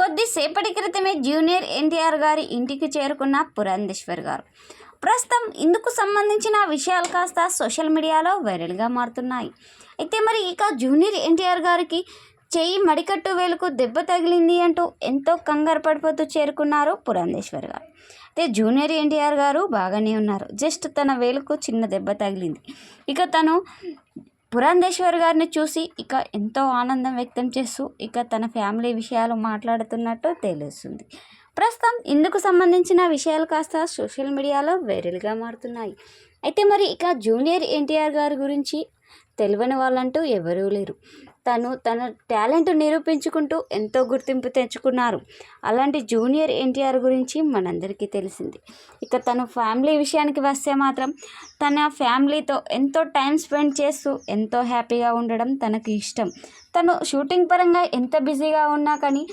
కొద్దిసేపటి క్రితమే జూనియర్ ఎన్టీఆర్ గారి ఇంటికి చేరుకున్న పురంధేశ్వర్ గారు. ప్రస్తుతం ఇందుకు సంబంధించిన విషయాలు కాస్త సోషల్ మీడియాలో వైరల్గా మారుతున్నాయి. అయితే మరి ఇక జూనియర్ ఎన్టీఆర్ గారికి చెయ్యి మడికట్టు వేలుకు దెబ్బ తగిలింది అంటూ ఎంతో కంగారు పడిపోతూ చేరుకున్నారు పురంధేశ్వర్ గారు. అయితే జూనియర్ ఎన్టీఆర్ గారు బాగానే ఉన్నారు. జస్ట్ తన వేలుకు చిన్న దెబ్బ తగిలింది. ఇక తను పురంధేశ్వర్ గారిని చూసి ఇక ఎంతో ఆనందం వ్యక్తం చేస్తూ ఇక తన ఫ్యామిలీ విషయాలు మాట్లాడుతున్నట్టు తెలుస్తుంది. ప్రస్తుతం ఇందుకు సంబంధించిన విషయాలు కాస్త సోషల్ మీడియాలో వైరల్గా మారుతున్నాయి. అయితే మరి ఇక జూనియర్ ఎన్టీఆర్ గారి గురించి తెలియని వాళ్ళంటూ ఎవరూ లేరు. తను తన టాలెంట్ నిరూపించుకుంటూ ఎంతో గుర్తింపు తెచ్చుకున్నారు. అలాంటి జూనియర్ ఎన్టీఆర్ గురించి మనందరికీ తెలిసింది. ఇక తను ఫ్యామిలీ విషయానికి వస్తే మాత్రం తన ఫ్యామిలీతో ఎంతో టైం స్పెండ్ చేస్తూ ఎంతో హ్యాపీగా ఉండడం తనకు ఇష్టం. తను షూటింగ్ పరంగా ఎంత బిజీగా ఉన్నా కానీ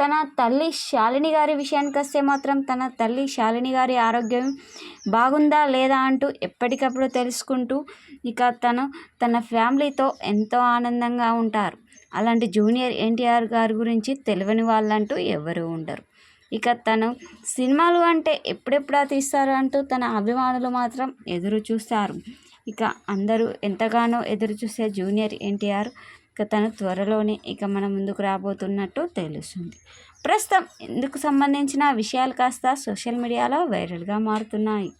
తన తల్లి శాలిని గారి విషయానికి వస్తే మాత్రం తన తల్లి శాలిని గారి ఆరోగ్యం బాగుందా లేదా అంటూ ఎప్పటికప్పుడు తెలుసుకుంటూ ఇక తను తన ఫ్యామిలీతో ఎంతో ఆనందంగా ఉంటారు. అలాంటి జూనియర్ ఎన్టీఆర్ గారి గురించి తెలియని వాళ్ళంటూ ఎవరు ఉండరు. ఇక తను సినిమాలు అంటే ఎప్పుడెప్పుడా తీస్తారు అంటూ తన అభిమానులు మాత్రం ఎదురు చూస్తారు. ఇక అందరూ ఎంతగానో ఎదురు చూసే జూనియర్ ఎన్టీఆర్ ఇక తను త్వరలోనే ఇక మన ముందుకు రాబోతున్నట్టు తెలుస్తుంది. ప్రస్తుతం ఇందుకు సంబంధించిన విషయాలు కాస్త సోషల్ మీడియాలో వైరల్గా మారుతున్నాయి.